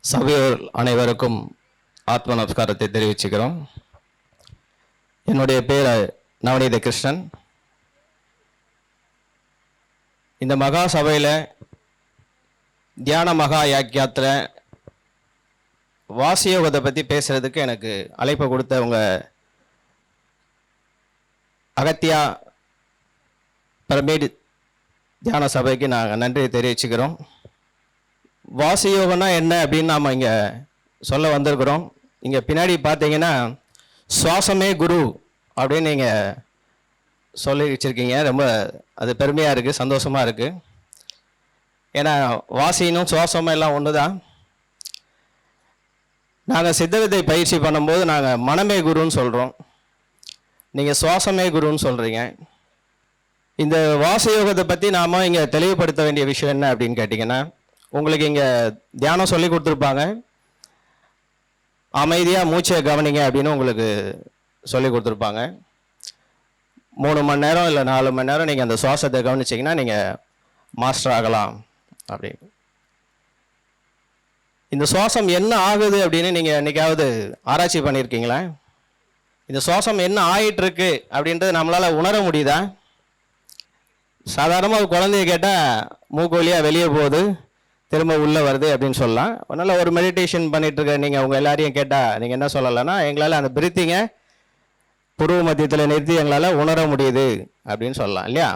சபையோர் அனைவருக்கும் ஆத்ம நமஸ்காரத்தை தெரிவிச்சுக்கிறோம். என்னுடைய பேர் நவநீத கிருஷ்ணன். இந்த மகா சபையில் தியான மகா யாக்கியத்தில் வாசியோகத்தை பற்றி பேசுகிறதுக்கு எனக்கு அழைப்பு கொடுத்த உங்க அகத்தியா பிரமிட் தியான சபைக்கு நாங்கள் நன்றி தெரிவிச்சுக்கிறோம். வாசி யோகம்னா என்ன அப்படின்னு நாம் இங்கே சொல்ல வந்திருக்கிறோம். இங்கே பின்னாடி பார்த்தீங்கன்னா சுவாசமே குரு அப்படின்னு நீங்கள் சொல்லி வச்சுருக்கீங்க. ரொம்ப அது பெருமையாக இருக்குது சந்தோஷமாக இருக்குது ஏன்னா வாசினும் சுவாசமும் எல்லாம் ஒன்று தான் நாங்கள் சித்தவித்தை பயிற்சி பண்ணும்போது நாங்கள் மனமே குருன்னு சொல்கிறோம் நீங்கள் சுவாசமே குருன்னு சொல்கிறீங்க இந்த வாசயோகத்தை பற்றி நாம் இங்கே தெளிவுபடுத்த வேண்டிய விஷயம் என்ன அப்படின்னு கேட்டிங்கன்னா உங்களுக்கு இங்கே தியானம் சொல்லி கொடுத்துருப்பாங்க. அமைதியாக மூச்சை கவனிங்க அப்படின்னு உங்களுக்கு சொல்லி கொடுத்துருப்பாங்க. மூணு மணி நேரம் இல்லை நாலு மணி நேரம் நீங்கள் அந்த சுவாசத்தை கவனிச்சிங்கன்னா நீங்கள் மாஸ்டர் ஆகலாம் அப்படின்னு. இந்த சுவாசம் என்ன ஆகுது அப்படின்னு நீங்கள் என்றைக்காவது ஆராய்ச்சி பண்ணியிருக்கீங்களா இந்த சுவாசம் என்ன ஆயிட்டுருக்கு அப்படின்றது நம்மளால் உணர முடியுதா? சாதாரணமாக ஒரு குழந்தைய கேட்டால் மூக்கு வழியாக வெளியே போகுது திரும்ப உள்ளே வருது அப்படின்னு சொல்லலாம். அதனால் ஒரு மெடிடேஷன் பண்ணிகிட்ருக்க நீங்கள் உங்கள் எல்லாரையும் கேட்டால் நீங்கள் என்ன சொல்லலைன்னா எங்களால் அந்த பிரித்திங்கை புருவ மத்தியத்தில் நிறுத்தி எங்களால் உணர முடியுது அப்படின்னு சொல்லலாம் இல்லையா?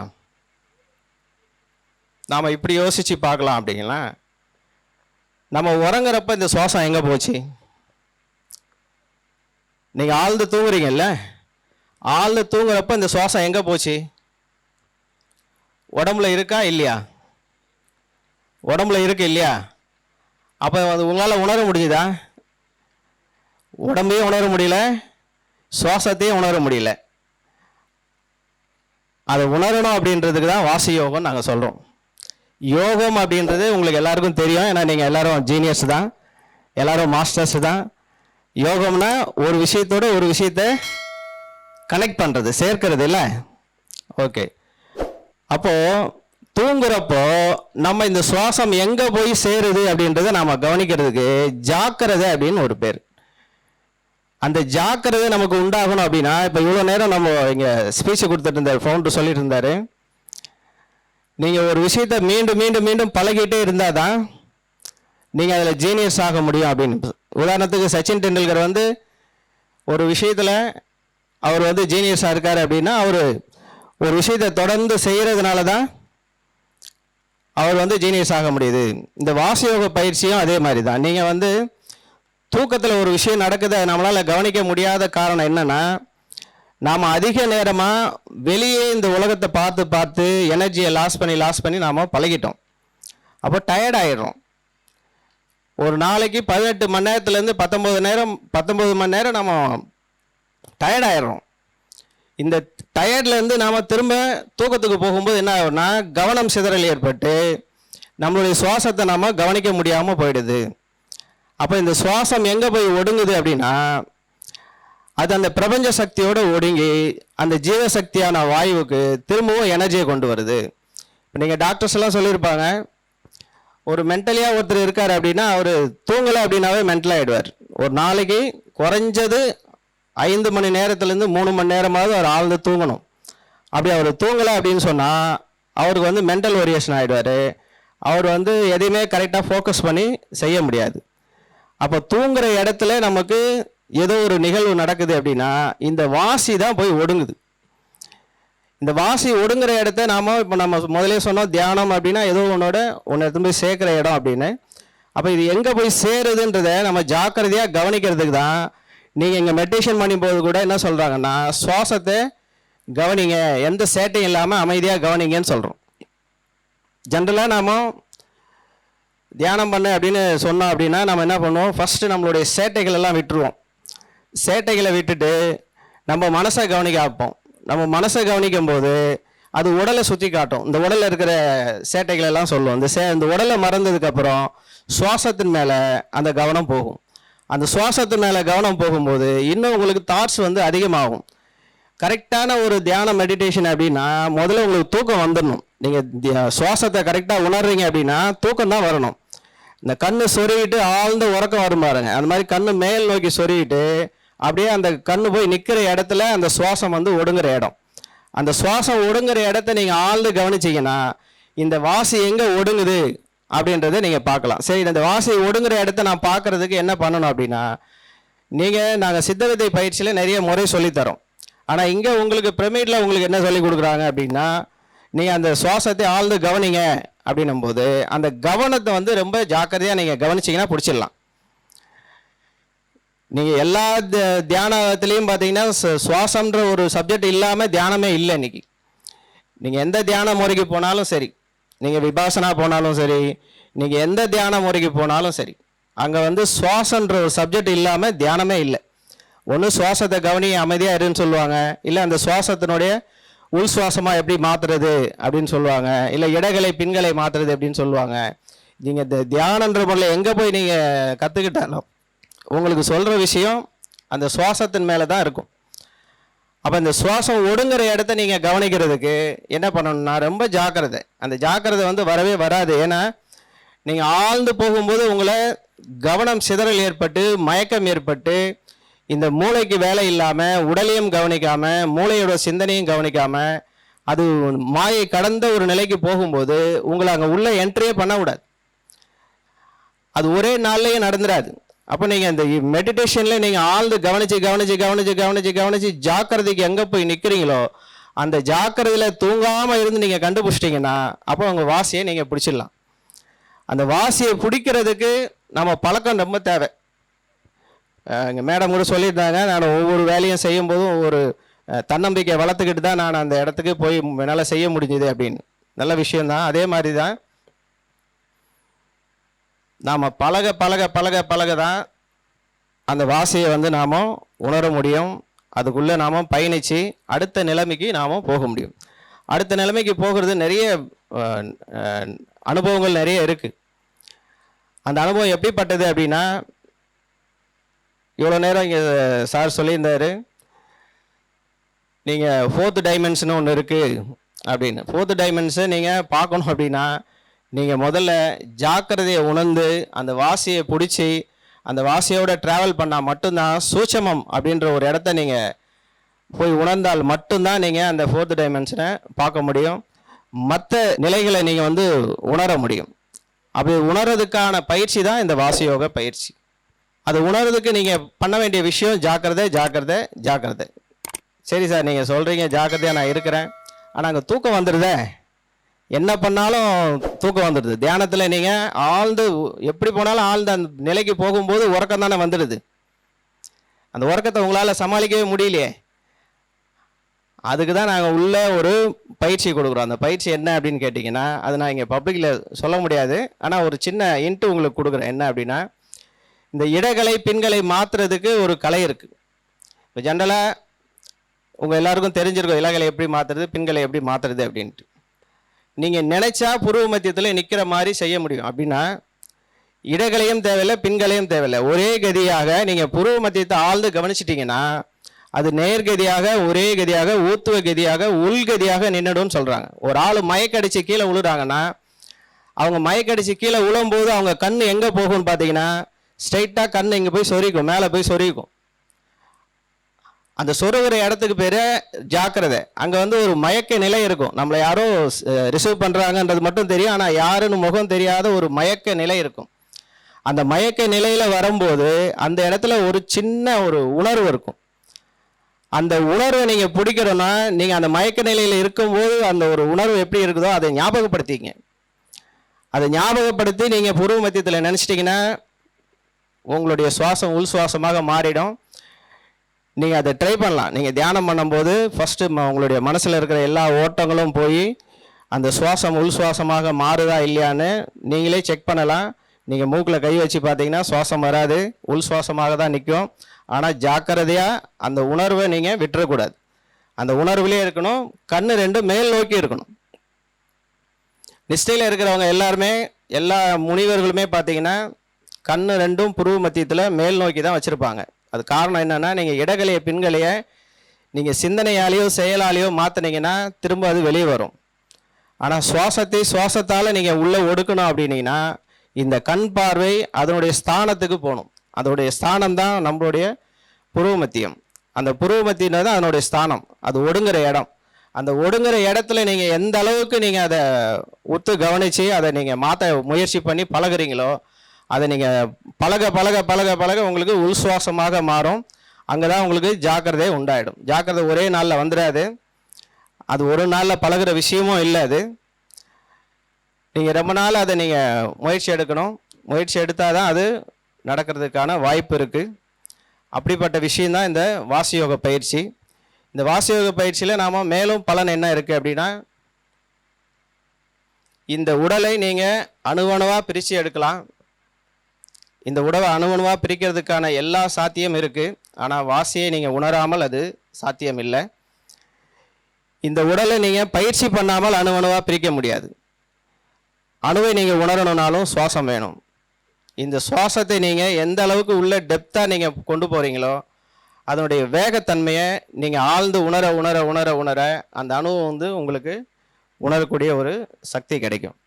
நாம் இப்படி யோசித்து பார்க்கலாம் அப்படிங்களா? நம்ம உறங்குறப்ப இந்த சுவாசம் எங்கே போச்சு? நீங்கள் ஆழ்ந்து தூங்குறீங்கல்ல? ஆழ்ந்து தூங்குறப்ப இந்த சுவாசம் எங்கே போச்சு? உடம்புல இருக்கா இல்லையா? உடம்புல இருக்கு இல்லையா? அப்போ அது உங்களால் உணர முடியுதா உடம்பையும் உணர முடியல சுவாசத்தையும் உணர முடியல. அதை உணரணும் அப்படின்றதுக்கு தான் வாசி யோகம் நாங்கள் சொல்கிறோம் யோகம் அப்படின்றது உங்களுக்கு எல்லாருக்கும் தெரியும். ஏன்னா நீங்கள் எல்லாரும் ஜீனியர்ஸ் தான். எல்லாரும் மாஸ்டர்ஸ் தான். யோகம்னா ஒரு விஷயத்தோட ஒரு விஷயத்தை கனெக்ட் பண்ணுறது சேர்க்கிறது இல்லை? ஓகே அப்போ தூங்குறப்போ நம்ம இந்த சுவாசம் எங்க போய் சேருது அப்படின்றத நாம கவனிக்கிறதுக்கு ஜாக்கிரதை அப்படின்னு ஒரு பேர். அந்த ஜாக்கிரதை நமக்கு உண்டாகணும் அப்படின்னா இப்போ இவ்வளோ நேரம் நம்ம இங்கே ஸ்பீச் கொடுத்துட்டு இருந்தார் ஃபவுண்டர் சொல்லிட்டு இருந்தாரு. நீங்கள் ஒரு விஷயத்த மீண்டும் மீண்டும் மீண்டும் பழகிட்டே இருந்தால் தான் நீங்கள் அதில் ஜீனியஸ் ஆக முடியும் அப்படின்னு. உதாரணத்துக்கு சச்சின் டெண்டுல்கர் வந்து ஒரு விஷயத்தில் அவர் வந்து ஜீனியஸாக இருக்கார் அப்படின்னா அவர் ஒரு விஷயத்தை தொடர்ந்து செய்கிறதுனால தான் அவர் வந்து ஜீனியஸ் ஆக முடியுது. இந்த வாசயோக பயிற்சியும் அதே மாதிரி தான் நீங்கள் வந்து தூக்கத்தில் ஒரு விஷயம் நடக்குது அதை நம்மளால் கவனிக்க முடியாத காரணம் என்னென்னா நாம் அதிக நேரமாக வெளியே இந்த உலகத்தை பார்த்து பார்த்து எனர்ஜியை லாஸ் பண்ணி லாஸ் பண்ணி நாம் பழகிட்டோம். அப்போ டயர்ட் ஆகிடுறோம் ஒரு நாளைக்கு பதினெட்டு மணி நேரத்துலேருந்து பத்தொம்பது நேரம் பத்தொம்பது மணி நேரம் நம்ம டயர்ட் ஆயிடுறோம். இந்த டயர்ட்லேருந்து நாம் திரும்ப தூக்கத்துக்கு போகும்போது என்ன ஆகும்னா கவனம் சிதறல் ஏற்பட்டு நம்மளுடைய சுவாசத்தை நாம் கவனிக்க முடியாமல் போயிடுது. அப்போ இந்த சுவாசம் எங்கே போய் ஒடுங்குது அப்படின்னா அது அந்த பிரபஞ்ச சக்தியோடு ஒடுங்கி அந்த ஜீவசக்தியான வாயுவுக்கு திரும்பவும் எனர்ஜியை கொண்டு வருது. இப்போ நீங்கள் டாக்டர்ஸ் எல்லாம் சொல்லியிருப்பாங்க ஒரு மென்டலியாக ஒருத்தர் இருக்கார் அப்படின்னா அவர் தூங்கலை அப்படின்னாவே மென்டல் ஆகிடுவார் ஒரு நாளைக்கு குறைஞ்சது ஐந்து மணி நேரத்துலேருந்து மூணு மணி நேரமாவது அவர் ஆழ்ந்து தூங்கணும். அப்படி அவர் தூங்கலை அப்படின்னு சொன்னால் அவருக்கு வந்து மென்டல் வேரியேஷன் ஆகிடுவார் அவர் வந்து எதையுமே கரெக்டாக ஃபோக்கஸ் பண்ணி செய்ய முடியாது. அப்போ தூங்குற இடத்துல நமக்கு ஏதோ ஒரு நிகழ்வு நடக்குது அப்படின்னா இந்த வாசி தான் போய் ஒடுங்குது. இந்த வாசி ஒடுங்குற இடத்த நாம் இப்போ நம்ம முதலே சொன்னோம் தியானம் அப்படின்னா ஏதோ உன்னோட ஒன்று எடுத்து போய் சேர்க்குற இடம் அப்படின்னு. அப்போ இது எங்கே போய் சேருதுன்றதை நம்ம ஜாக்கிரதையாக கவனிக்கிறதுக்கு தான் நீங்கள் இங்கே மெடிடேஷன் பண்ணும்போது கூட என்ன சொல்கிறாங்கன்னா சுவாசத்தை கவனிங்க. எந்த சேட்டையும் இல்லாமல் அமைதியாக கவனிங்கன்னு சொல்கிறோம் ஜென்ரலாக நாம் தியானம் பண்ண அப்படின்னு சொன்னோம் அப்படின்னா நம்ம என்ன பண்ணுவோம்? ஃபஸ்ட்டு நம்மளுடைய சேட்டைகள் எல்லாம் விட்டுருவோம். சேட்டைகளை விட்டுட்டு நம்ம மனசை கவனிக்க வைப்போம். நம்ம மனசை கவனிக்கும் போது அது உடலை சுற்றி காட்டும். இந்த உடலில் இருக்கிற சேட்டைகள் எல்லாம் சொல்லும் இந்த சே இந்த உடலை மறந்ததுக்கப்புறம் சுவாசத்தின் மேலே அந்த கவனம் போகும். அந்த சுவாசத்து மேலே கவனம் போகும்போது இன்னும் உங்களுக்கு தாட்ஸ் வந்து அதிகமாகும். கரெக்டான ஒரு தியான மெடிடேஷன் அப்படின்னா முதல்ல உங்களுக்கு தூக்கம் வந்துடணும். நீங்கள் சுவாசத்தை கரெக்டாக உணர்றீங்க அப்படின்னா தூக்கம் தான் வரணும். இந்த கண்ணு சொருகிட்டு ஆழ்ந்த உறக்கம் வரும் பாருங்க. அந்த மாதிரி கண்ணு மேல் நோக்கி சொருகிட்டு அப்படியே அந்த கண்ணு போய் நிற்கிற இடத்துல அந்த சுவாசம் வந்து ஒடுங்குற இடம். அந்த சுவாசம் ஒடுங்குற இடத்த நீங்கள் ஆழ்ந்து கவனிச்சிங்கன்னா இந்த வாசி எங்கே ஒடுங்குது? அப்படின்றத நீங்கள் பார்க்கலாம். சரி இந்த வாசை ஒடுங்குற இடத்த நான் பார்க்கறதுக்கு என்ன பண்ணணும் அப்படின்னா நீங்கள் நாங்கள் சித்தவித்தை பயிற்சியில் நிறைய முறை சொல்லித்தரோம். ஆனால் இங்கே உங்களுக்கு பிரமிடில் உங்களுக்கு என்ன சொல்லி கொடுக்குறாங்க அப்படின்னா நீங்கள் அந்த சுவாசத்தை ஆழ்ந்து கவனிங்க அப்படின்னும் போது அந்த கவனத்தை வந்து ரொம்ப ஜாக்கிரதையாக நீங்கள் கவனிச்சிங்கன்னா பிடிச்சிடலாம். நீங்கள் எல்லா தியானத்துலேயும் பார்த்தீங்கன்னா சுவாசம்ன்ற ஒரு சப்ஜெக்ட் இல்லாமல் தியானமே இல்லை இன்றைக்கி நீங்கள் எந்த தியான முறைக்கு போனாலும் சரி நீங்கள் விபாசனா போனாலும் சரி நீங்கள் எந்த தியான முறைக்கு போனாலும் சரி அங்கே வந்து சுவாசன்ற ஒரு சப்ஜெக்ட் இல்லாமல் தியானமே இல்லை. ஒன்று சுவாசத்தை கவனி அமைதியாக இருன்னு சொல்லுவாங்க. இல்லை அந்த சுவாசத்தினுடைய உள் சுவாசமாக எப்படி மாற்றுறது அப்படின்னு சொல்லுவாங்க. இல்லை இடகளை பின்களை மாற்றுறது அப்படின்னு சொல்லுவாங்க. நீங்கள் இந்த தியானன்ற முறையில் எங்கே போய் நீங்கள் கற்றுக்கிட்டாலும் உங்களுக்கு சொல்கிற விஷயம் அந்த சுவாசத்தின் மேலே தான் இருக்கும். அப்போ இந்த சுவாசம் ஒடுங்குற இடத்த நீங்கள் கவனிக்கிறதுக்கு என்ன பண்ணணும்னா ரொம்ப ஜாக்கிரதை. அந்த ஜாக்கிரதை வந்து வரவே வராது. ஏன்னா நீங்கள் ஆழ்ந்து போகும்போது உங்களை கவனம் சிதறல் ஏற்பட்டு மயக்கம் ஏற்பட்டு இந்த மூளைக்கு வேலை இல்லாமல் உடலையும் கவனிக்காமல் மூளையோட சிந்தனையும் கவனிக்காமல் அது மாயை கடந்த ஒரு நிலைக்கு போகும்போது உங்களை அங்கே உள்ளே என்ட்ரியே பண்ணக்கூடாது அது ஒரே நாள்லயே நடந்துடாது அப்போ நீங்கள் அந்த மெடிடேஷனில் நீங்கள் ஆழ்ந்து கவனிச்சு கவனிச்சு கவனிச்சு கவனிச்சு கவனிச்சு ஜாக்கிரதைக்கு எங்கே போய் நிற்கிறீங்களோ அந்த ஜாக்கிரதையில் தூங்காமல் இருந்து நீங்கள் கண்டுபிடிச்சிட்டிங்கன்னா அப்போ உங்கள் வாசியை நீங்கள் பிடிச்சிடலாம். அந்த வாசியை பிடிக்கிறதுக்கு நம்ம பழக்கம் ரொம்ப தேவை. எங்கள் மேடம் கூட சொல்லியிருந்தாங்க நான் ஒவ்வொரு வேலையும் செய்யும்போதும் போதும் ஒரு தன்னம்பிக்கை வளர்த்துக்கிட்டு தான் நான் அந்த இடத்துக்கு போய் என்னால் செய்ய முடிஞ்சுது அப்படின்னு. நல்ல விஷயம்தான். அதே மாதிரி தான் நாம் பழக பழக பழக பழக தான் அந்த வாசையை வந்து நாம் உணர முடியும். அதுக்குள்ளே நாம் பயணித்து அடுத்த நிலைமைக்கு நாம் போக முடியும். அடுத்த நிலைமைக்கு போகிறது நிறைய அனுபவங்கள் நிறைய இருக்குது அந்த அனுபவம் எப்படிப்பட்டது அப்படின்னா இவ்வளோ நேரம் இங்கே சார் சொல்லியிருந்தார். நீங்கள் ஃபோர்த்து டைமென்ஷன் ஒன்று இருக்குது அப்படின்னு. ஃபோர்த்து டைமென்ஷன் நீங்கள் பார்க்கணும் அப்படின்னா நீங்கள் முதல்ல ஜாக்கிரதையை உணர்ந்து அந்த வாசியை பிடிச்சி அந்த வாசியோடு ட்ராவல் பண்ணால் மட்டும்தான் சூட்சமம் அப்படின்ற ஒரு இடத்த நீங்கள் போய் உணர்ந்தால் மட்டும்தான் நீங்கள் அந்த ஃபோர்த் டைமென்ஷனை பார்க்க முடியும். மற்ற நிலைகளை நீங்கள் வந்து உணர முடியும். அப்படி உணர்றதுக்கான பயிற்சி தான் இந்த வாசியோக பயிற்சி. அது உணர்றதுக்கு நீங்கள் பண்ண வேண்டிய விஷயம் ஜாக்கிரதை ஜாக்கிரதை ஜாக்கிரதை. சரி சார் நீங்கள் சொல்கிறீங்க ஜாக்கிரதையாக நான் இருக்கிறேன். ஆனால் அங்கே தூக்கம் வந்துடுதே என்ன பண்ணாலும் தூக்கம் வந்துடுது. தியானத்தில் நீங்கள் ஆழ்ந்து எப்படி போனாலும் ஆழ்ந்த அந்த நிலைக்கு போகும்போது உறக்கம் தானே வந்துடுது. அந்த உறக்கத்தை உங்களால் சமாளிக்கவே முடியலையே. அதுக்கு தான் நாங்கள் உள்ளே ஒரு பயிற்சி கொடுக்குறோம். அந்த பயிற்சி என்ன அப்படின்னு கேட்டிங்கன்னா அது நான் இங்கே பப்ளிக்கில் சொல்ல முடியாது. ஆனால் ஒரு சின்ன இன்ட்டு உங்களுக்கு கொடுக்குறேன். என்ன அப்படின்னா இந்த இடகலை பின்களை மாற்றுறதுக்கு ஒரு கலை இருக்குது இப்போ ஜென்ரலாக உங்கள் எல்லாருக்கும் தெரிஞ்சிருக்கும் இலைகளை எப்படி மாற்றுறது பின்களை எப்படி மாற்றுறது அப்படின்ட்டு. நீங்கள் நினைச்சா புருவ மத்தியத்தில் நிற்கிற மாதிரி செய்ய முடியும். அப்படின்னா இடகளையும் தேவையில்லை பின்களையும் தேவையில்லை. ஒரே கதியாக நீங்கள் புருவ மத்தியத்தை ஆழ்ந்து கவனிச்சிட்டிங்கன்னா அது நேர்கதியாக ஒரே கதியாக ஊத்துவ கதியாக உள்கதியாக நின்றுடும்னு சொல்கிறாங்க ஒரு ஆள் மயக்கடிச்சு கீழே விழுறாங்கன்னா அவங்க மயக்கடிச்சு கீழே விழும்போது அவங்க கண் எங்கே போகும்னு பார்த்தீங்கன்னா ஸ்ட்ரைட்டாக கண் இங்கே போய் சொரிக்கும் மேலே போய் சொரிக்கும். அந்த சொருகிற இடத்துக்கு பேர் ஜாக்கிரதை. அங்கே வந்து ஒரு மயக்க நிலை இருக்கும். நம்மளை யாரோ ரிசீவ் பண்ணுறாங்கன்றது மட்டும் தெரியும். ஆனால் யாருன்னு முகம் தெரியாத ஒரு மயக்க நிலை இருக்கும். அந்த மயக்க நிலையில் வரும்போது அந்த இடத்துல ஒரு சின்ன ஒரு உணர்வு இருக்கும். அந்த உணர்வை நீங்கள் பிடிக்கிறோன்னா நீங்கள் அந்த மயக்க நிலையில் இருக்கும்போது அந்த ஒரு உணர்வு எப்படி இருக்குதோ அதை ஞாபகப்படுத்திங்க அதை ஞாபகப்படுத்தி நீங்கள் புருவ மத்தியத்தில் நினச்சிட்டிங்கன்னா உங்களுடைய சுவாசம் உள் சுவாசமாக மாறிடும். நீங்கள் அதை ட்ரை பண்ணலாம். நீங்கள் தியானம் பண்ணும்போது ஃபஸ்ட்டு உங்களுடைய மனசில் இருக்கிற எல்லா ஓட்டங்களும் போய் அந்த சுவாசம் உள் சுவாசமாக மாறுதா இல்லையான்னு நீங்களே செக் பண்ணலாம். நீங்கள் மூக்கில் கை வச்சு பார்த்தீங்கன்னா சுவாசம் வராது. உள் சுவாசமாக தான் நிற்கும் ஆனால் ஜாக்கிரதையாக அந்த உணர்வை நீங்கள் விட்டுறக்கூடாது. அந்த உணர்வுலேயே இருக்கணும். கண் ரெண்டும் மேல் நோக்கி இருக்கணும். நிஷ்டையில் இருக்கிறவங்க எல்லாருமே எல்லா முனிவர்களுமே பார்த்தீங்கன்னா கண் ரெண்டும் புருவ மத்தியத்தில் மேல் நோக்கி தான் வச்சுருப்பாங்க. அது காரணம் என்னென்னா நீங்கள் இடகளையை பின்கலையை நீங்கள் சிந்தனையாலேயோ செயலாலேயோ மாற்றினீங்கன்னா திரும்ப அது வெளியே வரும். ஆனால் சுவாசத்தை சுவாசத்தால் நீங்கள் உள்ளே ஒடுக்கணும் அப்படின்னீங்கன்னா இந்த கண் பார்வை அதனுடைய ஸ்தானத்துக்கு போகணும். அதனுடைய ஸ்தானம் தான் நம்மளுடைய புருவமத்தியம். அந்த புருவமத்தியம் தான் அதனுடைய ஸ்தானம். அது ஒடுங்குற இடம். அந்த ஒடுங்குற இடத்துல நீங்கள் எந்த அளவுக்கு நீங்கள் அதை ஒத்து கவனித்து அதை நீங்கள் மாற்ற முயற்சி பண்ணி பழகுறீங்களோ அதை நீங்கள் பழக பழக பழக பழக உங்களுக்கு உள்சுவாசமாக மாறும். அங்கே தான் உங்களுக்கு ஜாக்கிரதை உண்டாயிடும். ஜாக்கிரதை ஒரே நாளில் வந்துடாது. அது ஒரு நாளில் பழகுற விஷயமும் இல்லை அது. நீங்கள் ரொம்ப நாள் அதை நீங்கள் முயற்சி எடுக்கணும். முயற்சி எடுத்தால் தான் அது நடக்கிறதுக்கான வாய்ப்பு இருக்குது அப்படிப்பட்ட விஷயந்தான் இந்த வாசியோக பயிற்சி. இந்த வாசியோக பயிற்சியில் நாம் மேலும் பலன் என்ன இருக்குது அப்படின்னா இந்த உடலை நீங்கள் அணுவணுவாக பிரித்து எடுக்கலாம். இந்த உடலை அணுவணுவாக பிரிக்கிறதுக்கான எல்லா சாத்தியம் இருக்குது ஆனால் வாசியை நீங்கள் உணராமல் அது சாத்தியம் இல்லை. இந்த உடலை நீங்கள் பயிற்சி பண்ணாமல் அணுவணுவாக பிரிக்க முடியாது. அணுவை நீங்கள் உணரணுனாலும் சுவாசம் வேணும். இந்த சுவாசத்தை நீங்கள் எந்த அளவுக்கு உள்ள டெப்த்தாக நீங்கள் கொண்டு போகிறீங்களோ அதனுடைய வேகத்தன்மையை நீங்கள் ஆழ்ந்து உணர உணர உணர உணர அந்த அணுவை வந்து உங்களுக்கு உணரக்கூடிய ஒரு சக்தி கிடைக்கும்.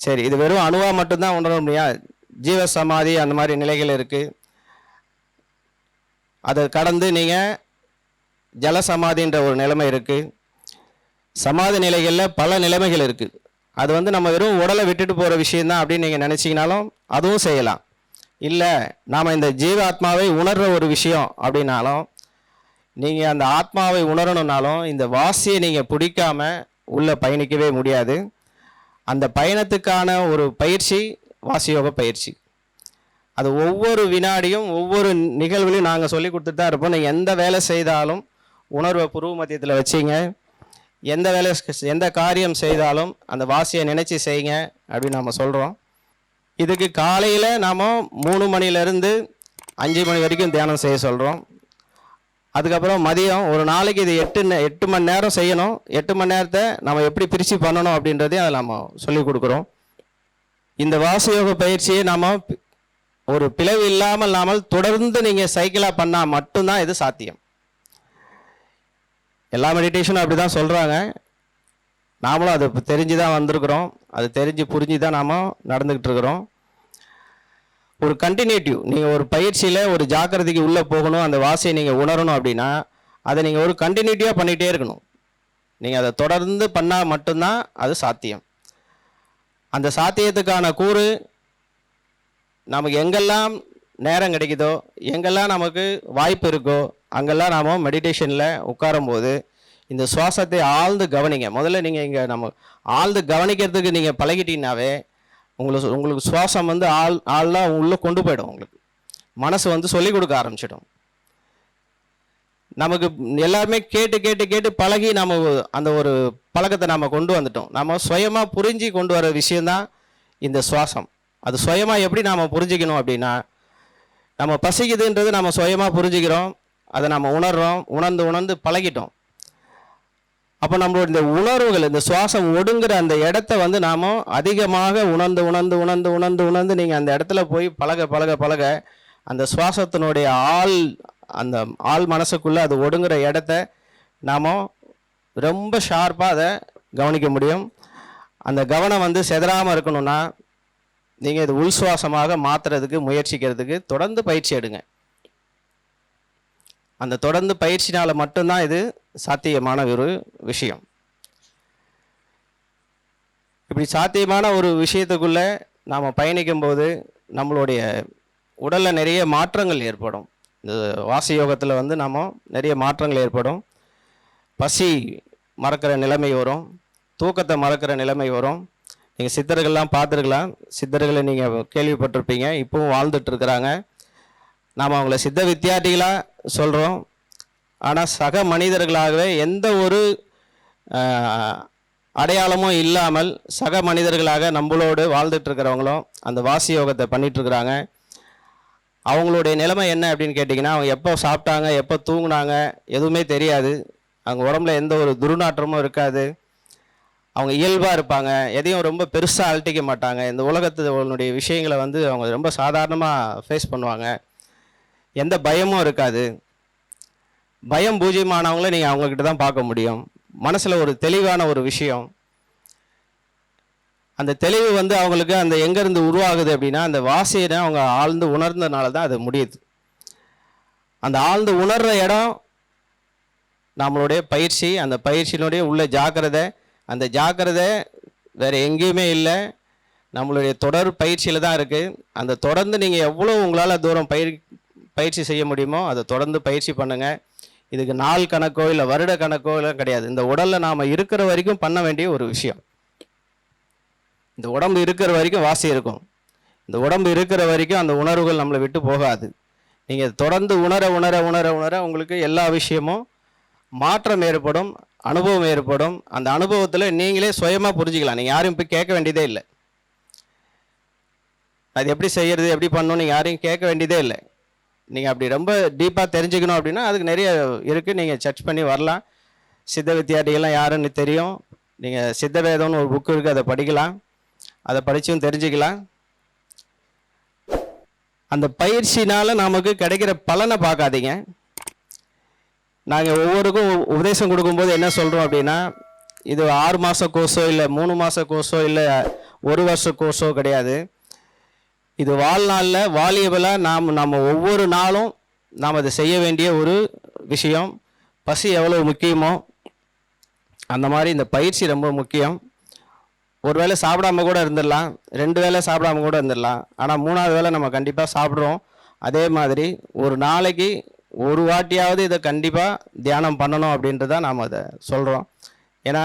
சரி இது வெறும் அணுவாக மட்டும்தான் உணர முடியாது. ஜீவ சமாதி அந்த மாதிரி நிலைகள் இருக்குது அதை கடந்து நீங்கள் ஜலசமாதின்ற ஒரு நிலைமை இருக்குது சமாதி நிலைகளில் பல நிலைமைகள் இருக்குது அது வந்து நம்ம வெறும் உடலை விட்டுட்டு போகிற விஷயந்தான் அப்படின்னு நீங்கள் நினச்சிங்கனாலும் அதுவும் செய்யலாம். இல்லை நாம் இந்த ஜீவாத்மாவை உணர்கிற ஒரு விஷயம் அப்படின்னாலும் நீங்கள் அந்த ஆத்மாவை உணரணுன்னாலும் இந்த வாசியை நீங்கள் பிடிக்காம உள்ளே பயணிக்கவே முடியாது. அந்த பயணத்துக்கான ஒரு பயிற்சி வாசியோக பயிற்சி. அது ஒவ்வொரு வினாடியும் ஒவ்வொரு நிகழ்வுலையும் நாங்கள் சொல்லி கொடுத்துட்டு தான் இருப்போம். நீங்கள் எந்த வேலை செய்தாலும் உணர்வை புருவ மத்தியத்தில் வச்சிங்க. எந்த வேலை எந்த காரியம் செய்தாலும் அந்த வாசியை நினச்சி செய்யுங்க அப்படின்னு நம்ம சொல்கிறோம் இதுக்கு காலையில் நாம் மூணு மணிலேருந்து அஞ்சு மணி வரைக்கும் தியானம் செய்ய சொல்கிறோம் அதுக்கப்புறம் மதியம் ஒரு நாளைக்கு இது எட்டு எட்டு மணி நேரம் செய்யணும். எட்டு மணி நேரத்தை நம்ம எப்படி பிரித்து பண்ணணும் அப்படின்றதையும் அதை நம்ம சொல்லிக் கொடுக்குறோம். இந்த வாசயோக பயிற்சியை நாம் ஒரு பிளவு இல்லாமல் இல்லாமல் தொடர்ந்து நீங்கள் சைக்கிளாக பண்ணால் மட்டும்தான் இது சாத்தியம். எல்லா மெடிடேஷனும் அப்படி தான் சொல்கிறாங்க நாமளும் அது தெரிஞ்சு தான் வந்திருக்கிறோம். அது தெரிஞ்சு புரிஞ்சு தான் நாம் நடந்துக்கிட்டு இருக்கிறோம். ஒரு கண்டினியூட்டிவ் நீங்கள் ஒரு பயிற்சியில் ஒரு ஜாக்கிரதைக்கு உள்ளே போகணும் அந்த வாசியை நீங்கள் உணரணும் அப்படின்னா அதை நீங்கள் ஒரு கண்டினியூட்டிவாக பண்ணிகிட்டே இருக்கணும். நீங்கள் அதை தொடர்ந்து பண்ணால் மட்டும்தான் அது சாத்தியம். அந்த சாத்தியத்துக்கான கூறு நமக்கு எங்கெல்லாம் நேரம் கிடைக்குதோ எங்கெல்லாம் நமக்கு வாய்ப்பு இருக்கோ அங்கெல்லாம் நாம் மெடிடேஷனில் உட்காரும்போது இந்த சுவாசத்தை ஆழ்ந்து கவனிங்க. முதல்ல நீங்கள் இங்கே நம்ம ஆழ்ந்து கவனிக்கிறதுக்கு நீங்கள் பழகிட்டீங்கனாவே உங்களுக்கு உங்களுக்கு சுவாசம் வந்து ஆள் ஆள்லாம் உள்ளே கொண்டு போயிடும் உங்களுக்கு. மனசு வந்து சொல்லிக் கொடுக்க ஆரம்பிச்சிடும். நமக்கு எல்லாருமே கேட்டு கேட்டு கேட்டு பழகி நம்ம அந்த ஒரு பழக்கத்தை நம்ம கொண்டு வந்துட்டோம். நம்ம சுயமாக புரிஞ்சு கொண்டு வர விஷயந்தான் இந்த சுவாசம். அது சுயமாக எப்படி நாம் புரிஞ்சிக்கணும் அப்படின்னா நம்ம பசிக்குதுன்றது நம்ம சுயமாக புரிஞ்சுக்கிறோம். அதை நம்ம உணர்கிறோம் உணர்ந்து உணர்ந்து பழகிட்டோம். அப்போ நம்மளோட இந்த உணர்வுகள் இந்த சுவாசம் ஒடுங்குற அந்த இடத்த வந்து நாம் அதிகமாக உணர்ந்து உணர்ந்து உணர்ந்து உணர்ந்து உணர்ந்து நீங்கள் அந்த இடத்துல போய் பழக பழக பழக அந்த சுவாசத்தினுடைய ஆள் அந்த ஆள் மனசுக்குள்ளே அது ஒடுங்குற இடத்த நாம் ரொம்ப ஷார்ப்பாக அதை கவனிக்க முடியும். அந்த கவனம் வந்து செதறாமல் இருக்கணும்னா நீங்கள் இது உள் சுவாசமாக மாற்றுறதுக்கு முயற்சிக்கிறதுக்கு தொடர்ந்து பயிற்சி எடுங்க. அந்த தொடர்ந்து பயிற்சினால் மட்டும்தான் இது சாத்தியமான ஒரு விஷயம். இப்படி சாத்தியமான ஒரு விஷயத்துக்குள்ளே நாம் பயணிக்கும்போது நம்மளுடைய உடலில் நிறைய மாற்றங்கள் ஏற்படும். இந்த வாசி யோகத்தில் வந்து நாம் நிறைய மாற்றங்கள் ஏற்படும். பசி மறக்கிற நிலைமை வரும். தூக்கத்தை மறக்கிற நிலைமை வரும். நீங்கள் சித்தர்கள்லாம் பார்த்துருக்கலாம். சித்தர்களை நீங்கள் கேள்விப்பட்டிருப்பீங்க. இப்பவும் வாழ்ந்துட்டுருக்கிறாங்க நாம் அவங்கள சித்த வித்தியார்த்திகளாக சொல்கிறோம் ஆனால் சக மனிதர்களாகவே எந்த ஒரு அடையாளமும் இல்லாமல் சக மனிதர்களாக நம்மளோடு வாழ்ந்துட்டு இருக்கிறவங்களும் அந்த வாசி யோகத்தை பண்ணிகிட்ருக்குறாங்க அவங்களுடைய நிலைமை என்ன அப்படின்னு கேட்டிங்கன்னா அவங்க எப்போ சாப்பிட்டாங்க எப்போ தூங்கினாங்க எதுவுமே தெரியாது. அவங்க உடம்புல எந்த ஒரு துர்நாற்றமும் இருக்காது. அவங்க இயல்பாக இருப்பாங்க. எதையும் ரொம்ப பெருசாக அழட்டிக்க மாட்டாங்க. இந்த உலகத்தினுடைய விஷயங்களை வந்து அவங்க ரொம்ப சாதாரணமாக ஃபேஸ் பண்ணுவாங்க. எந்த பயமும் இருக்காது. பயம் பூஜ்யமானவங்கள நீங்கள் அவங்கக்கிட்ட தான் பார்க்க முடியும். மனசில் ஒரு தெளிவான ஒரு விஷயம். அந்த தெளிவு வந்து அவங்களுக்கு அந்த எங்கேருந்து உருவாகுது அப்படின்னா அந்த வாசியை அவங்க ஆழ்ந்து உணர்ந்தனால தான் அது முடியுது. அந்த ஆழ்ந்து உணர்ற இடம் நம்மளுடைய பயிற்சி அந்த பயிற்சியினுடைய உள்ள ஜாக்கிரதை அந்த ஜாக்கிரதை வேறு எங்கேயுமே இல்லை. நம்மளுடைய தொடர் பயிற்சியில் தான் இருக்குது அந்த தொடர்ந்து நீங்கள் எவ்வளோ உங்களால் தூரம் பயிர் பயிற்சி செய்ய முடியுமோ அதை தொடர்ந்து பயிற்சி பண்ணுங்கள் இதுக்கு நாள் கணக்கோ இல்லை வருட கணக்கோ எல்லாம் கிடையாது. இந்த உடலில் நாம் இருக்கிற வரைக்கும் பண்ண வேண்டிய ஒரு விஷயம். இந்த உடம்பு இருக்கிற வரைக்கும் வாசி இருக்கும். இந்த உடம்பு இருக்கிற வரைக்கும் அந்த உணர்வுகள் நம்மளை விட்டு போகாது. நீங்கள் தொடர்ந்து உணர உணர உணர உணர உங்களுக்கு எல்லா விஷயமும் மாற்றம் ஏற்படும் அனுபவம் ஏற்படும். அந்த அனுபவத்தில் நீங்களே சுயமாக புரிஞ்சுக்கலாம். நீங்கள் யாரும் போய் கேட்க வேண்டியதே இல்லை. அது எப்படி செய்கிறது எப்படி பண்ணணும் நீங்கள் யாரையும் கேட்க வேண்டியதே இல்லை. நீங்கள் அப்படி ரொம்ப டீப்பாக தெரிஞ்சுக்கணும் அப்படின்னா அதுக்கு நிறைய இருக்குது நீங்கள் சர்ச் பண்ணி வரலாம். சித்த வித்தியார்த்திகள்லாம் யாருன்னு தெரியும். நீங்கள் சித்த வேதம்னு ஒரு புக்கு இருக்குது அதை படிக்கலாம். அதை படித்தும் தெரிஞ்சுக்கலாம். அந்த பயிற்சினால் நமக்கு கிடைக்கிற பலனை பார்க்காதீங்க. நாங்கள் ஒவ்வொருக்கும் உ- உபதேசம் கொடுக்கும்போது என்ன சொல்கிறோம் அப்படின்னா இது ஆறு மாத கோர்ஸோ இல்லை மூணு மாத கோர்ஸோ இல்லை ஒரு வருஷ கோர்ஸோ கிடையாது. இது வாழ்நாளில் வாலியபிளாக நாம் நம்ம ஒவ்வொரு நாளும் நாம் அதை செய்ய வேண்டிய ஒரு விஷயம். பசி எவ்வளோ முக்கியமோ அந்த மாதிரி இந்த பயிற்சி ரொம்ப முக்கியம். ஒரு வேளை சாப்பிடாம கூட இருந்துடலாம் ரெண்டு வேளை சாப்பிடாம கூட இருந்துடலாம். ஆனால் மூணாவது வேளை நம்ம கண்டிப்பாக சாப்பிட்றோம். அதே மாதிரி ஒரு நாளைக்கு ஒரு வாட்டியாவது இதை கண்டிப்பாக தியானம் பண்ணணும் அப்படின்றத நாம் அதை சொல்கிறோம் ஏன்னா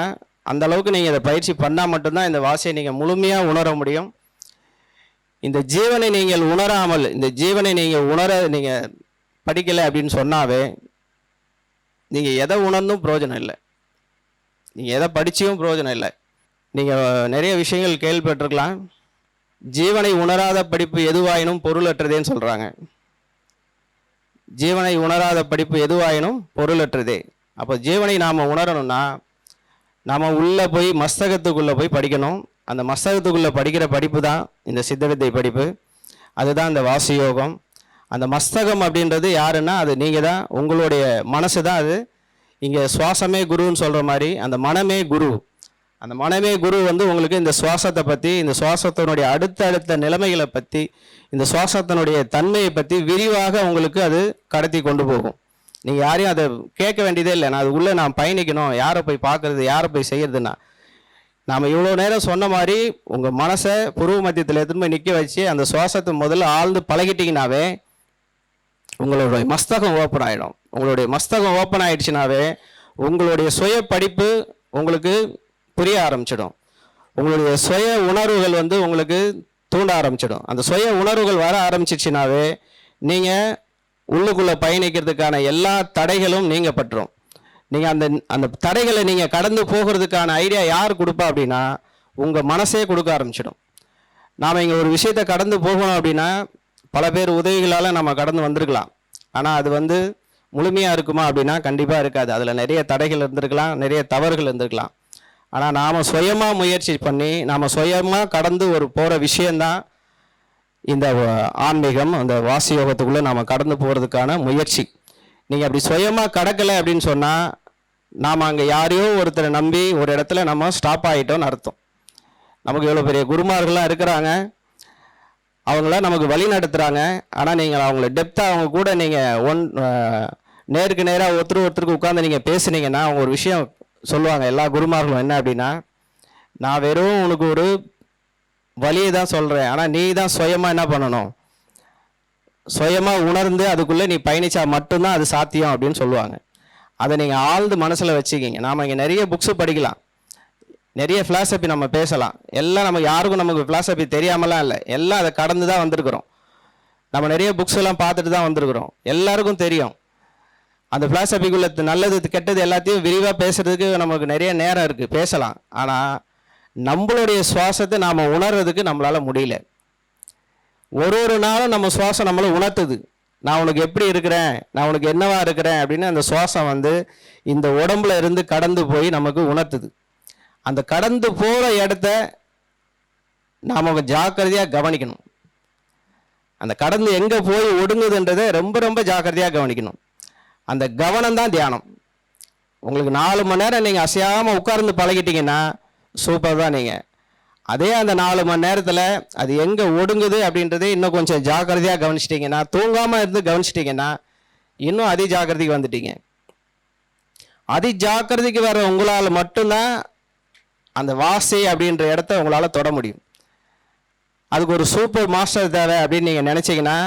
அந்த அளவுக்கு நீங்கள் இதை பயிற்சி பண்ணால் மட்டும்தான் இந்த வாசியை நீங்கள் முழுமையாக உணர முடியும். இந்த ஜீவனை நீங்கள் உணராமல் இந்த ஜீவனை நீங்கள் உணர நீங்கள் படிக்கலை அப்படின்னு சொன்னாவே நீங்கள் எதை உணர்ந்தும் பிரயோஜனம் இல்லை. நீங்கள் எதை படித்தும் பிரயோஜனம் இல்லை. நீங்கள் நிறைய விஷயங்கள் கேள்விப்பட்டிருக்கலாம். ஜீவனை உணராத படிப்பு எதுவாயினும் பொருளற்றதேன்னு சொல்கிறாங்க ஜீவனை உணராத படிப்பு எதுவாயினும் பொருளற்றதே. அப்போ ஜீவனை நாம் உணரணும்னா நாம் உள்ளே போய் மஸ்தகத்துக்குள்ளே போய் படிக்கணும். அந்த மஸ்தகத்துக்குள்ளே படிக்கிற படிப்பு தான் இந்த சித்தவித்தை படிப்பு. அதுதான் இந்த வாசி யோகம் அந்த மஸ்தகம் அப்படின்றது யாருன்னா அது நீங்கள் தான் உங்களுடைய மனசு தான் அது. இங்கே சுவாசமே குருன்னு சொல்கிற மாதிரி அந்த மனமே குரு. அந்த மனமே குரு வந்து உங்களுக்கு இந்த சுவாசத்தை பற்றி இந்த சுவாசத்தினுடைய அடுத்த அடுத்த நிலைமைகளை பற்றி இந்த சுவாசத்தினுடைய தன்மையை பற்றி விரிவாக உங்களுக்கு அது கடத்தி கொண்டு போகும். நீங்கள் யாரையும் அதை கேட்க வேண்டியதே இல்லை. நான் அது உள்ளே நான் பயணிக்கணும். யாரை போய் பார்க்குறது யாரை போய் செய்யறதுன்னா. நாம் இவ்வளோ நேரம் சொன்ன மாதிரி உங்கள் மனசை புருவ மத்தியத்தில் எதுவுமே நிற்க வச்சு அந்த சுவாசத்தை முதல்ல ஆழ்ந்து பழகிட்டிங்கனாவே உங்களுடைய மஸ்தகம் ஓப்பன் ஆகிடும் உங்களுடைய மஸ்தகம் ஓப்பன் ஆகிடுச்சுனாவே உங்களுடைய சுய படிப்பு உங்களுக்கு புரிய ஆரம்பிச்சிடும். உங்களுடைய சுய உணர்வுகள் வந்து உங்களுக்கு தூண்ட ஆரம்பிச்சிடும். அந்த சுய உணர்வுகள் வர ஆரம்பிச்சிச்சுனாவே நீங்கள் உள்ளுக்குள்ளே பயணிக்கிறதுக்கான எல்லா தடைகளும் நீங்கள் பற்றும் நீங்கள் அந்த அந்த தடைகளை நீங்கள் கடந்து போகிறதுக்கான ஐடியா யார் கொடுப்பா அப்படின்னா உங்கள் மனசே கொடுக்க ஆரம்பிச்சிடும். நாம் இங்கே ஒரு விஷயத்தை கடந்து போகணும் அப்படின்னா பல பேர் உதவிகளால் நம்ம கடந்து வந்திருக்கலாம். ஆனால் அது வந்து முழுமையாக இருக்குமா அப்படின்னா கண்டிப்பாக இருக்காது. அதில் நிறைய தடைகள் இருந்திருக்கலாம் நிறைய தவறுகள் இருந்திருக்கலாம். ஆனால் நாம் சுயமாக முயற்சி பண்ணி நாம் சுயமாக கடந்து ஒரு போகிற விஷயந்தான் இந்த ஆன்மீகம் அந்த வாசி யோகத்துக்குள்ளே நாம் கடந்து போகிறதுக்கான முயற்சி. நீங்கள் அப்படி சுயமாக கடக்கலை அப்படின்னு சொன்னால் நாம் அங்கே யாரையோ ஒருத்தரை நம்பி ஒரு இடத்துல நம்ம ஸ்டாப் ஆகிட்டோம்னு அர்த்தம். நமக்கு எவ்வளோ பெரிய குருமார்கள்லாம் இருக்கிறாங்க. அவங்கள நமக்கு வழி நடத்துகிறாங்க ஆனால் நீங்கள் அவங்கள டெப்த்தாக அவங்க கூட நீங்கள் ஒன் நேருக்கு நேராக ஒருத்தர் ஒருத்தருக்கு உட்காந்து நீங்கள் பேசுனீங்கன்னா அவங்க ஒரு விஷயம் சொல்லுவாங்க எல்லா குருமார்களும் என்ன அப்படின்னா நான் வெறும் உனக்கு ஒரு வழியை தான் சொல்கிறேன் ஆனால் நீ தான் சுயமாக என்ன பண்ணணும்? சுயமாக உணர்ந்து அதுக்குள்ளே நீ பயணித்தா மட்டும்தான் அது சாத்தியம் அப்படின்னு சொல்லுவாங்க. அதை நீங்கள் ஆழ்ந்து மனசில் வச்சுக்கிங்க. நாம் இங்கே நிறைய புக்ஸு படிக்கலாம். நிறைய ஃபிலாசபி நம்ம பேசலாம். எல்லாம் நம்ம யாருக்கும் நமக்கு ஃபிலாசபி தெரியாமலாம் இல்லை. எல்லாம் அதை கடந்து தான் வந்திருக்கிறோம். நம்ம நிறைய புக்ஸ் எல்லாம் பார்த்துட்டு தான் வந்திருக்கிறோம். எல்லாருக்கும் தெரியும். அந்த ஃபிலாசபிக்குள்ள நல்லது கெட்டது எல்லாத்தையும் விரிவாக பேசுறதுக்கு நமக்கு நிறைய நேரம் இருக்குது பேசலாம். ஆனால் நம்மளுடைய சுவாசத்தை நாம் உணர்றதுக்கு நம்மளால் முடியல. ஒரு ஒரு நாளும் நம்ம சுவாசம் நம்மளை உணர்த்துது. நான் உனக்கு எப்படி இருக்கிறேன்? நான் உனக்கு என்னவா இருக்கிறேன்? அப்படின்னு அந்த சுவாசம் வந்து இந்த உடம்புல இருந்து கடந்து போய் நமக்கு உணர்த்துது. அந்த கடந்து போகிற இடத்த நாம் ஜாக்கிரதையாக கவனிக்கணும். அந்த கடந்து எங்கே போய் ஒடுங்குதுன்றதை ரொம்ப ரொம்ப ஜாக்கிரதையாக கவனிக்கணும். அந்த கவனம் தான் தியானம். உங்களுக்கு நாலு மணி நேரம் நீங்கள் அசையாமல் உட்கார்ந்து பழகிட்டீங்கன்னா சூப்பர் தான் நீங்கள் அதே அந்த நாலு மணி நேரத்தில் அது எங்கே ஒடுங்குது அப்படின்றதே இன்னும் கொஞ்சம் ஜாக்கிரதையாக கவனிச்சிட்டிங்கன்னா தூங்காமல் இருந்து கவனிச்சிட்டிங்கன்னா இன்னும் அதி ஜாக்கிரதைக்கு வந்துட்டீங்க. அதி ஜாக்கிரதைக்கு வர உங்களால் மட்டும்தான் அந்த வாசி அப்படின்ற இடத்த உங்களால் தொட முடியும். அதுக்கு ஒரு சூப்பர் மாஸ்டர் தேவை அப்படின்னு நீங்கள் நினச்சிங்கன்னா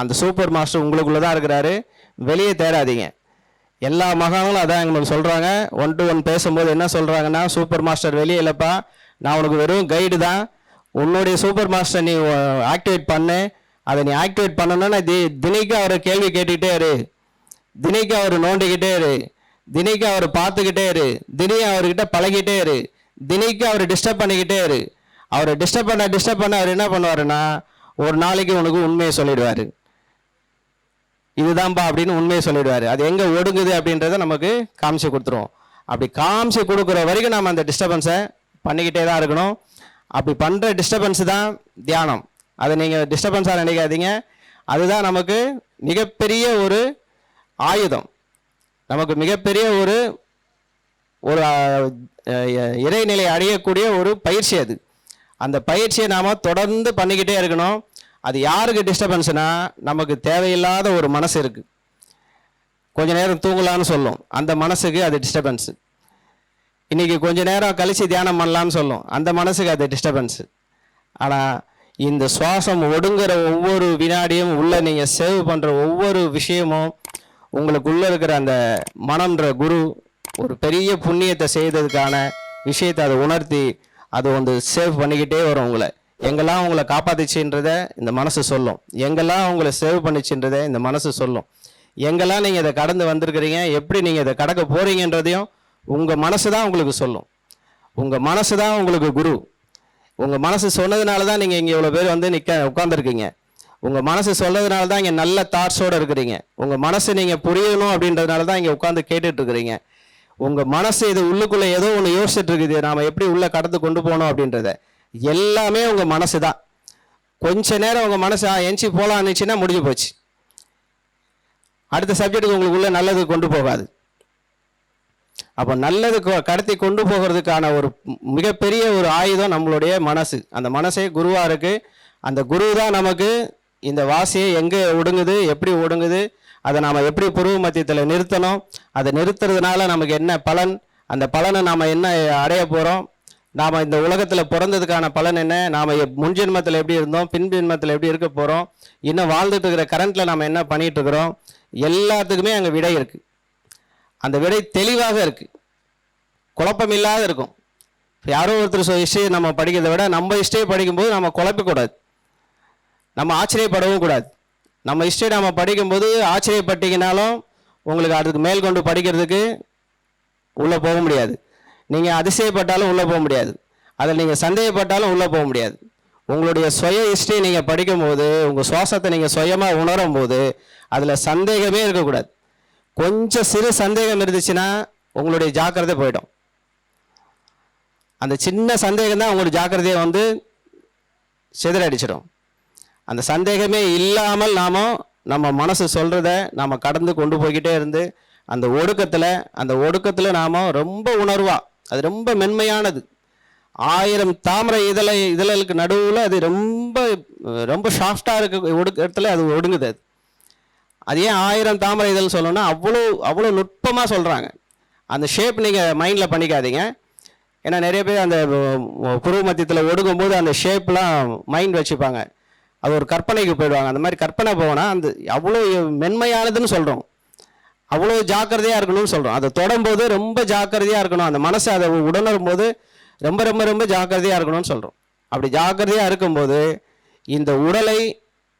அந்த சூப்பர் மாஸ்டர் உங்களுக்குள்ளே தான் இருக்கிறாரு. வெளியே தேடாதீங்க. எல்லா மகான்களும் அதான் எங்களுக்கு சொல்கிறாங்க ஒன் டு ஒன் பேசும்போது என்ன சொல்கிறாங்கன்னா சூப்பர் மாஸ்டர் வெளியே இல்லைப்பா. நான் உனக்கு வெறும் கைடு தான். உன்னுடைய சூப்பர் மாஸ்டர் நீ ஆக்டிவேட் பண்ணு. அதை நீ ஆக்டிவேட் பண்ணணும்னா தி தினைக்கு அவரை கேள்வி கேட்டுக்கிட்டே இரு. தினைக்கு அவர் நோண்டிக்கிட்டே இரு. தினைக்கு அவர் பார்த்துக்கிட்டே இரு. தினையும் அவர்கிட்ட பழகிட்டே இரு. தினைக்கு அவர் டிஸ்டர்ப் பண்ணிக்கிட்டே இரு. அவரை டிஸ்டர்ப் பண்ண டிஸ்டர்ப் பண்ண அவர் என்ன பண்ணுவாருன்னா ஒரு நாளைக்கு உனக்கு உண்மையை சொல்லிடுவாரு. இதுதான்ப்பா அப்படின்னு உண்மையை சொல்லிடுவார். அது எங்கே ஒடுங்குது அப்படின்றத நமக்கு காமிச்சு கொடுத்துருவோம் அப்படி காமிச்சு கொடுக்குற வரைக்கும் நம்ம அந்த டிஸ்டர்பன்ஸை பண்ணிக்கிட்டே தான் இருக்கணும். அப்படி பண்ணுற டிஸ்டர்பன்ஸ் தான் தியானம். அதை நீங்கள் டிஸ்டர்பன்ஸாக நினைக்காதீங்க. அதுதான் நமக்கு மிகப்பெரிய ஒரு ஆயுதம். நமக்கு மிகப்பெரிய ஒரு ஒரு இறைநிலை அடையக்கூடிய ஒரு பயிற்சி அது. அந்த பயிற்சியை நாம் தொடர்ந்து பண்ணிக்கிட்டே இருக்கணும். அது யாருக்கு டிஸ்டர்பன்ஸ்னா நமக்கு தேவையில்லாத ஒரு மனசு இருக்குது கொஞ்ச நேரம் தூங்கலான்னு சொல்லும். அந்த மனசுக்கு அது டிஸ்டர்பன்ஸு இன்றைக்கி கொஞ்ச நேரம் கழிச்சு தியானம் பண்ணலான்னு சொல்லும். அந்த மனசுக்கு அது டிஸ்டர்பன்ஸு ஆனால் இந்த சுவாசம் ஒடுங்குற ஒவ்வொரு வினாடியும் உள்ள நீங்கள் சேவ் பண்ணுற ஒவ்வொரு விஷயமும் உங்களுக்குள்ளே இருக்கிற அந்த மனம்ன்ற குரு ஒரு பெரிய புண்ணியத்தை செய்ததுக்கான விஷயத்தை அதை உணர்த்தி அது வந்து சேவ் பண்ணிக்கிட்டே வரும் உங்களை. எங்கெல்லாம் உங்களை காப்பாத்துச்சுன்றத இந்த மனசு சொல்லும். எங்கெல்லாம் உங்களை சேவ் பண்ணிச்சுன்றதை இந்த மனசு சொல்லும். எங்கெல்லாம் நீங்கள் இதை கடந்து வந்திருக்கிறீங்க எப்படி நீங்கள் இதை கடக்க போகிறீங்கன்றதையும் உங்கள் மனசு தான் உங்களுக்கு சொல்லும். உங்கள் மனசு தான் உங்களுக்கு குரு. உங்கள் மனசு சொன்னதுனால தான் நீங்கள் இங்கே இவ்வளோ பேர் வந்து நிற்க உட்காந்துருக்கீங்க உங்கள் மனசு சொன்னதுனால தான் இங்கே நல்ல தாட்ஸோடு இருக்கிறீங்க. உங்கள் மனசு நீங்கள் புரியணும் அப்படின்றதுனால தான் இங்கே உட்காந்து கேட்டுட்ருக்கிறீங்க. உங்கள் மனசு இது உள்ளுக்குள்ளே ஏதோ ஒன்று யோசிச்சுட்டு இருக்குது நாம் எப்படி உள்ளே கடந்து கொண்டு போகணும் அப்படின்றத. எல்லாமே உங்கள் மனசு தான் கொஞ்ச நேரம் உங்கள் மனசு எஞ்சி போகலான்னுச்சுன்னா முடிஞ்சு போச்சு. அடுத்த சப்ஜெக்ட்டுக்கு உங்களுக்குள்ள நல்லது கொண்டு போகாது. அப்போ நல்லது கொ- கடத்தி கொண்டு போகிறதுக்கான ஒரு மிகப்பெரிய ஒரு ஆயுதம் நம்மளுடைய மனசு. அந்த மனசே குருவாக இருக்குது அந்த குரு தான் நமக்கு இந்த வாசியை எங்கே ஒடுங்குது எப்படி ஒடுங்குது அதை நாம் எப்படி புருவ மத்தியத்தில் நிறுத்தணும் அதை நிறுத்துறதுனால நமக்கு என்ன பலன் அந்த பலனை நாம் என்ன அடைய போகிறோம் நாம் இந்த உலகத்தில் பிறந்ததுக்கான பலன் என்ன? நாம் முன் ஜென்மத்தில் எப்படி இருந்தோம்? பின் ஜென்மத்தில் எப்படி இருக்க போகிறோம் இன்னும் வாழ்ந்துட்டு இருக்கிற கரண்ட்டில் நாம் என்ன பண்ணிகிட்ருக்குறோம் இருக்கிறோம்? எல்லாத்துக்குமே அங்கே விடை இருக்குது அந்த விடை தெளிவாக இருக்குது குழப்பம் இல்லாத இருக்கும் யாரோ ஒருத்தர் சொ- நம்ம படிக்கிறதை விட நம்ம ஹிஸ்டரி படிக்கும்போது நம்ம குழப்பக்கூடாது. நம்ம ஆச்சரியப்படவும் கூடாது. நம்ம ஹிஸ்டரி நம்ம படிக்கும்போது ஆச்சரியப்பட்டீங்கனாலும் உங்களுக்கு அதுக்கு மேல் கொண்டு படிக்கிறதுக்கு உள்ளே போக முடியாது. நீங்கள் அதிசயப்பட்டாலும் உள்ளே போக முடியாது. அதில் நீங்கள் சந்தேகப்பட்டாலும் உள்ளே போக முடியாது. உங்களுடைய சுய ஹிஸ்ட்ரி நீங்கள் படிக்கும்போது உங்கள் சுவாசத்தை நீங்கள் சுயமாக உணரும் போது அதில் சந்தேகமே இருக்கக்கூடாது. கொஞ்சம் சிறு சந்தேகம் இருந்துச்சுன்னா உங்களுடைய ஜாக்கிரதை போயிடும். அந்த சின்ன சந்தேகம் தான் உங்களுடைய ஜாக்கிரதையை வந்து சிதறடிச்சிடும். அந்த சந்தேகமே இல்லாமல் நாம நம்ம மனசு சொல்கிறத நாம் கடந்து கொண்டு போய்கிட்டே இருந்து அந்த ஒடுக்கத்தில் அந்த ஒடுக்கத்தில் நாம் ரொம்ப உணர்வாக அது ரொம்ப மென்மையானது. ஆயிரம் தாமரை இதழை இதழ்களுக்கு நடுவில் அது ரொம்ப ரொம்ப சாஃப்டாக இருக்க ஒடுக்க இடத்துல அது ஒடுங்குது அது. அது ஏன் ஆயிரம் தாமரை இதழ் சொல்லணும்னா அவ்வளோ அவ்வளோ நுட்பமாக சொல்கிறாங்க அந்த ஷேப் நீங்கள் மைண்டில் பண்ணிக்காதீங்க. ஏன்னா நிறைய பேர் அந்த குரு மத்தியத்தில் ஒடுங்கும் போது அந்த ஷேப்லாம் மைண்ட் வச்சுப்பாங்க. அது ஒரு கற்பனைக்கு போயிடுவாங்க. அந்த மாதிரி கற்பனை போனால் அந்த அவ்வளோ மென்மையானதுன்னு சொல்கிறோம் அவ்வளோ ஜாக்கிரதையாக இருக்கணும்னு சொல்கிறோம் அதை தொடும்போது ரொம்ப ஜாக்கிரதையாக இருக்கணும். அந்த மனசை அதை உணரும் போது ரொம்ப ரொம்ப ரொம்ப ஜாக்கிரதையாக இருக்கணும்னு சொல்கிறோம் அப்படி ஜாக்கிரதையாக இருக்கும்போது இந்த உடலை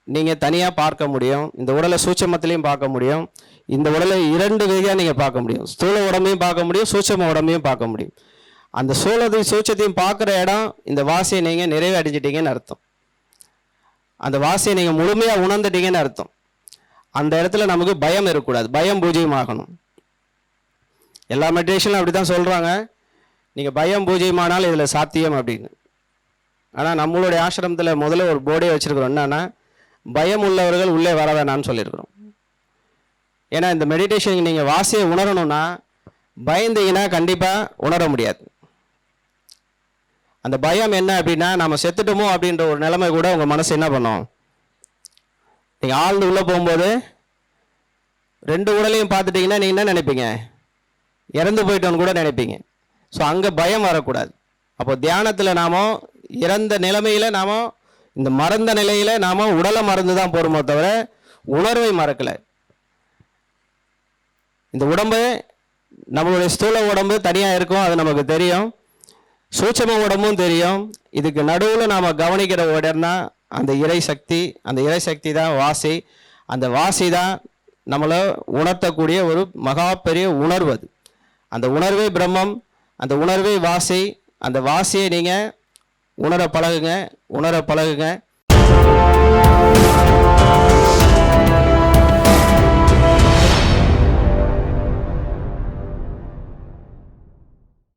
நீங்கள் தனியாக பார்க்க முடியும். இந்த உடலை சூட்சமத்திலையும் பார்க்க முடியும். இந்த உடலை இரண்டு வகையாக நீங்கள் பார்க்க முடியும். ஸ்தூல உடம்பையும் பார்க்க முடியும். சூட்சம உடம்பையும் பார்க்க முடியும். அந்த சூழத்தையும் சூட்சத்தையும் பார்க்குற இடம் இந்த வாசியை நீங்கள் நிறைவு அடைஞ்சிட்டீங்கன்னு அர்த்தம். அந்த வாசியை நீங்கள் முழுமையாக உணர்ந்துட்டீங்கன்னு அர்த்தம். அந்த இடத்துல நமக்கு பயம் இருக்கக்கூடாது. பயம் பூஜ்ஜியமாகணும் எல்லா மெடிடேஷனும் அப்படி தான் சொல்கிறாங்க நீங்கள் பயம் பூஜ்ஜியமானால் இதில் சாத்தியம் அப்படின்னு. ஆனால் நம்மளுடைய ஆசிரமத்தில் முதல்ல ஒரு போர்டே வச்சுருக்கிறோம். என்னென்னா பயம் உள்ளவர்கள் உள்ளே வர வேணாம்னு சொல்லியிருக்கிறோம். ஏன்னா இந்த மெடிடேஷன் நீங்கள் வாசியை உணரணும்னா பயந்தீங்கன்னா கண்டிப்பாக உணர முடியாது. அந்த பயம் என்ன அப்படின்னா நம்ம செத்துட்டோமோ அப்படின்ற ஒரு நிலைமை கூட உங்கள் மனசு என்ன பண்ணும்? நீங்கள் ஆழ்ந்து உள்ளே போகும்போது ரெண்டு உடலையும் பார்த்துட்டீங்கன்னா நீங்கள் என்ன நினைப்பீங்க? இறந்து போயிட்டோன்னு கூட நினைப்பீங்க. ஸோ அங்கே பயம் வரக்கூடாது. அப்போ தியானத்தில் நாம் இறந்த நிலைமையில் நாம் இந்த மறந்த நிலையில் நாம் உடலை மறந்து தான் போகிறோமோ தவிர உணர்வை மறக்கலை. இந்த உடம்பு நம்மளுடைய ஸ்தூல உடம்பு தனியாக இருக்கும் அது நமக்கு தெரியும். சூட்சம உடம்பும் தெரியும். இதுக்கு நடுவில் நாம் கவனிக்கிற இடம் அந்த இறை சக்தி அந்த இறை சக்தி தான் வாசி. அந்த வாசி தான் நம்மளை உணர்த்தக்கூடிய ஒரு மகா பெரிய உணர்வு அது. அந்த உணர்வே பிரம்மம் அந்த உணர்வே வாசி. அந்த வாசியை நீங்கள் உணர பழகுங்க உணர பழகுங்க.